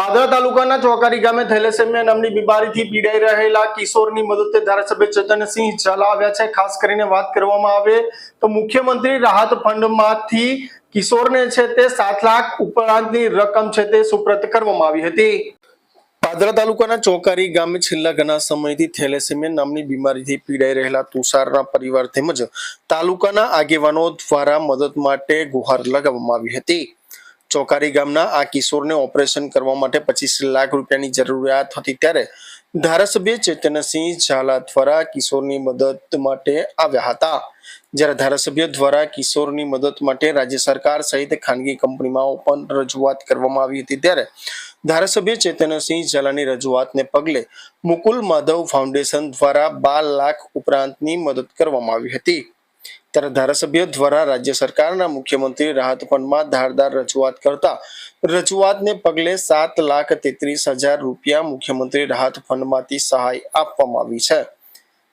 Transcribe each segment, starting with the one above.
પાદરા તાલુકાના ચોકારી ગામે થેલેસેમિયા નામની બીમારીથી પીડાઈ રહેલા કિશોરની મદદથી ધારાસભ્ય ચેતનસિંહ ચલાવ્યા છે. ખાસ કરીને વાત કરવામાં આવે તો મુખ્યમંત્રી રાહત ફંડમાંથી કિશોરને છે તે સાત લાખ ઉપરાંતની રકમ છે તે સુપ્રત કરવામાં આવી હતી. પાદરા તાલુકાના ચોકારી ગામે છેલ્લા ઘણા સમયથી થેલેસેમિયા નામની બીમારીથી પીડાઈ રહેલા તુષારના પરિવાર તેમજ તાલુકાના આગેવાનો દ્વારા મદદ માટે ગુહાર લગાવવામાં આવી હતી. ચોકારી ગામના આ કિશોરને ઓપરેશન કરવા માટે પચીસ લાખ રૂપિયાની જરૂરિયાત હતી ત્યારે ધારાસભ્ય ચેતનસિંહ ઝાલા દ્વારા કિશોરની મદદ માટે આવ્યા હતા. જ્યારે ધારાસભ્ય દ્વારા કિશોરની મદદ માટે રાજ્ય સરકાર સહિત ખાનગી કંપનીમાં પણ રજૂઆત કરવામાં આવી હતી. ત્યારે ધારાસભ્ય ચેતનસિંહ ઝાલાની રજૂઆતને પગલે મુકુલ માધવ ફાઉન્ડેશન દ્વારા બાર લાખ ઉપરાંતની મદદ કરવામાં આવી હતી. ત્યારે ધારાસભ્ય દ્વારા રાજ્ય સરકારના મુખ્યમંત્રી રાહત ફંડમાં ધારદાર રજૂઆત કરતા રજૂઆતને પગલે સાત લાખ તેત્રીસ હજાર રૂપિયા મુખ્યમંત્રી રાહત ફંડમાંથી સહાય આપવામાં આવી છે.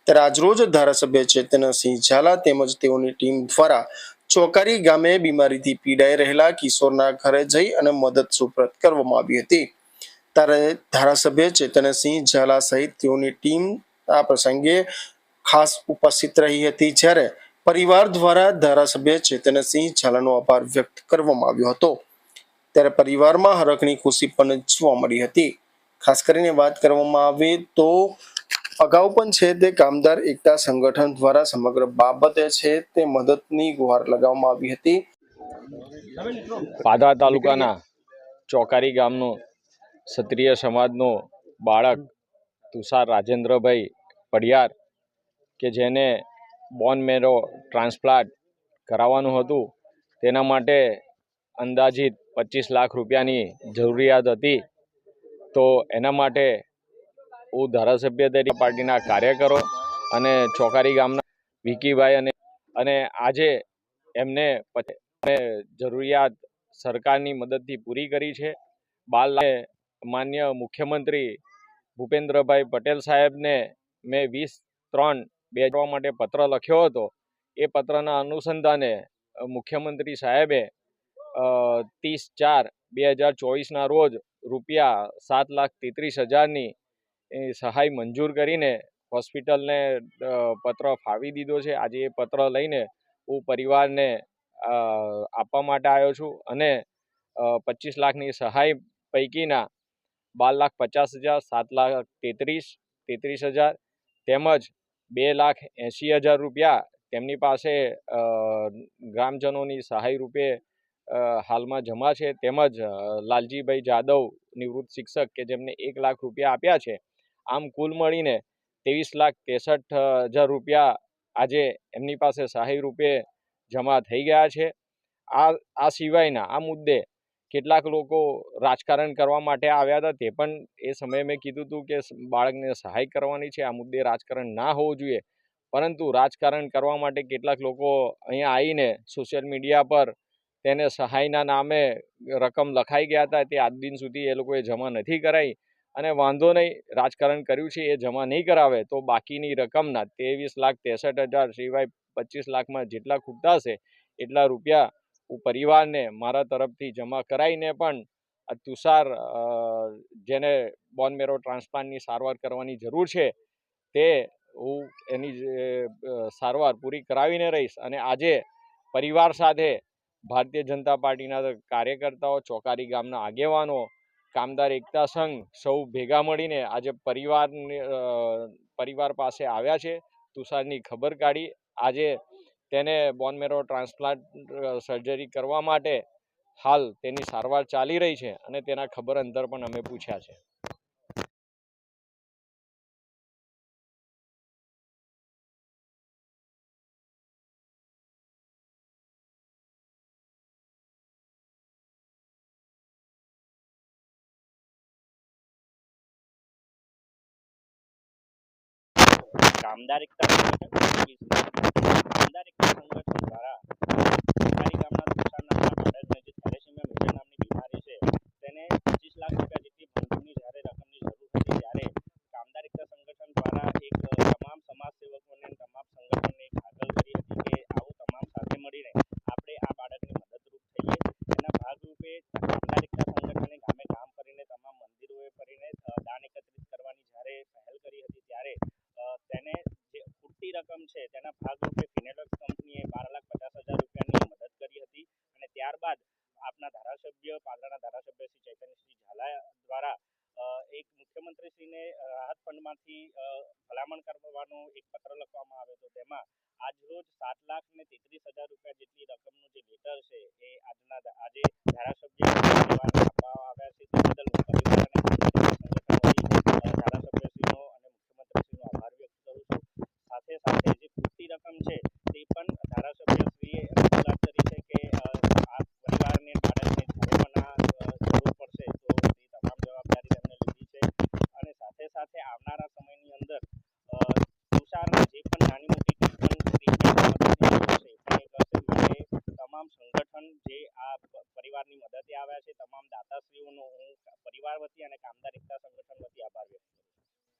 ત્યારે આજરોજ ધારાસભ્ય ચેતનસિંહ ઝાલા તેમજ તેઓની ટીમ દ્વારા ચોકારી ગામે બીમારીથી પીડાઈ રહેલા કિશોરના ઘરે જઈ અને મદદ સુપ્રત કરવામાં આવી હતી. ત્યારે ધારાસભ્ય ચેતનસિંહ ઝાલા સહિત તેઓની ટીમ આ પ્રસંગે ખાસ ઉપસ્થિત રહી હતી. જ્યારે પરિવાર દ્વારા ધારાસભ્ય ચેતનસિંહ ઝાલાનો આભાર વ્યક્ત કરવામાં આવ્યો હતો. ત્યારે પરિવારમાં હરખની ખુશી પણ જોવા મળી હતી. ખાસ કરીને વાત કરવામાં આવે તો અગાઉ પણ છે તે કામદાર એકતા સંગઠન દ્વારા સમગ્ર બાબતે છે તે મદદની ગુહાર લગાવવામાં આવી હતી. પાદરા તાલુકાના ચોકારી ગામનો ક્ષત્રિય સમાજનો બાળક તુષાર રાજેન્દ્રભાઈ પડિયાર, કે જેને બોન મેરો ટ્રાન્સપ્લાન્ટ કરાવવાનું હતું. તેના માટે અંદાજિત પચીસ લાખ રૂપિયાની જરૂરિયાત હતી. તો એના માટે હું ધારાસભ્ય તરીકે પાર્ટીના કાર્યકરો અને ચોકારી ગામના વિકીભાઈ અને અને આજે એમને જરૂરિયાત સરકારની મદદથી પૂરી કરી છે. બાલ માન્ય મુખ્યમંત્રી ભૂપેન્દ્રભાઈ પટેલ સાહેબને મેં વીસ ત્રણ બે જોવા માટે પત્ર લખ્યો હતો. એ પત્રના અનુસંધાને મુખ્યમંત્રી સાહેબે ત્રીસ ચાર બે હજાર ચોવીસના રોજ રૂપિયા સાત લાખ તેત્રીસ હજારની સહાય મંજૂર કરીને હોસ્પિટલને પત્ર ફાવી દીધો છે. આજે એ પત્ર લઈને હું પરિવારને આપવા માટે આવ્યો છું અને પચીસ લાખની સહાય પૈકીના બાર લાખ પચાસ હજાર, સાત લાખ તેત્રીસ તેત્રીસ હજાર તેમજ બે લાખ એંશી હજાર રૂપિયા તેમની પાસે ગ્રામજનોની સહાય રૂપે હાલમાં જમા છે. તેમજ લાલજીભાઈ જાદવ નિવૃત્ત શિક્ષક કે જેમને એક લાખ રૂપિયા આપ્યા છે. આમ કુલ મળીને ત્રેવીસ લાખ ત્રેસઠ હજાર રૂપિયા આજે એમની પાસે સહાય રૂપે જમા થઈ ગયા છે. આ આ સિવાયના આ મુદ્દે કેટલાક લોકો રાજકારણ કરવા માટે આવ્યા હતા તે પણ એ સમયે મેં કીધું હતું કે બાળકને સહાય કરવાની છે, આ મુદ્દે રાજકારણ ના હોવું જોઈએ. પરંતુ રાજકારણ કરવા માટે કેટલાક લોકો અહીંયા આવીને સોશિયલ મીડિયા પર તેને સહાયના નામે રકમ લખાઈ ગયા હતા. તે આજ દિન સુધી એ લોકોએ જમા નથી કરાઈ અને વાંધો નહીં, રાજકારણ કર્યું છે, એ જમા નહીં કરાવે તો બાકીની રકમના ત્રેવીસ લાખ ત્રેસઠ હજાર સિવાય પચીસ લાખમાં જેટલા ખૂટતા હશે, એટલા રૂપિયા પરિવારને, મારા તરફથી જમા કરાવીને પણ આ તુષાર જેને બોન મેરો ટ્રાન્સપ્લાન્ટની સારવાર કરવાની જરૂર છે, તે હું એની સારવાર પૂરી કરાવીને રહીશ. અને આજે પરિવાર સાથે ભારતીય જનતા પાર્ટીના કાર્યકર્તાઓ, ચોકારી ગામના આગેવાનો, કામદાર એકતા સંઘ સૌ ભેગા મળીને આજે પરિવારને પરિવાર પાસે આવ્યા છે. તુષારની ખબર કાઢી. આજે તેને બોન મેરો ટ્રાન્સપ્લાન્ટ સર્જરી કરવા માટે હાલ તેની સારવાર ચાલી રહી છે અને તેના ખબર અંતર પણ અમે પૂછ્યા છે. કામદાર સંગઠન દ્વારા સરકારી ગામના તુષાર નામના બાળકને જે થેલેસેમિયા મીડિયા નામની બીમારી છે તેને પચીસ લાખ રૂપિયા જેટલી ફંડની જ્યારે રકમની જરૂર હતી ત્યારે કામદાર એકતા સંગઠન દ્વારા એક અ, તમામ સમાજ સેવકોને અને તમામ સંગઠનને એક હાકલ કરી હતી કે આવો તમામ સાથે મળીને આપણે આ બાળકને મદદરૂપ થઈએ એના ભાગરૂપે કામદાર એકતા સંગઠને ગામે કામ કરીને તમામ છે. તેના ભાગરૂપે ફિનેલોક્સ કંપનીએ બાર લાખ પચાસ હજાર રૂપિયાની મદદ કરી હતી અને ત્યારબાદ આપના ધારાસભ્ય, પાદરાના ધારાસભ્ય શ્રી ચૈતન્યસિંહ ઝાલા દ્વારા એક મુખ્યમંત્રીશ્રીને રાહત ફંડમાંથી ભલામણ કરવાનો એક પત્ર લખવામાં આવ્યો હતો. તેમાં આજરોજ સાત લાખ ને તેત્રીસ હજાર રૂપિયા જેટલી રકમનું જે લેટર છે એ આજના આજે ધારાસભ્ય પરિવારને આપવામાં આવ્યા છે તે બદલ હું પરિવાર અને ગામના સંગઠન વતી, અ, ધારાસભ્યશ્રીનો અને મુખ્યમંત્રીશ્રીનો આભાર વ્યક્ત કરું છું સાથે સાથે જે ખૂટતી રકમ છે તે પણ ધારાસભ્યશ્રીએ રજૂઆત કરી છે કે અ, આ પરિવારને બાળકને જ્યારે પણ આ અ, જરૂર પડશે તો તે તમામ જવાબદારી તેમણે લીધી છે અને સાથે સાથે આવનારા સમયની અંદર અ, તુષારને જે પણ નાની મોટી કંઈ પણ ટ્રીટમેન્ટ મદદની જરૂર છે એ પણ એ કરશે માટે તમામ સંગઠન જે આ પ- પરિવારની મદદે આવ્યા છે તમામ દાતાશ્રીઓનો હું પરિવાર વતી અને કામદાર એકતા સંગઠન વતી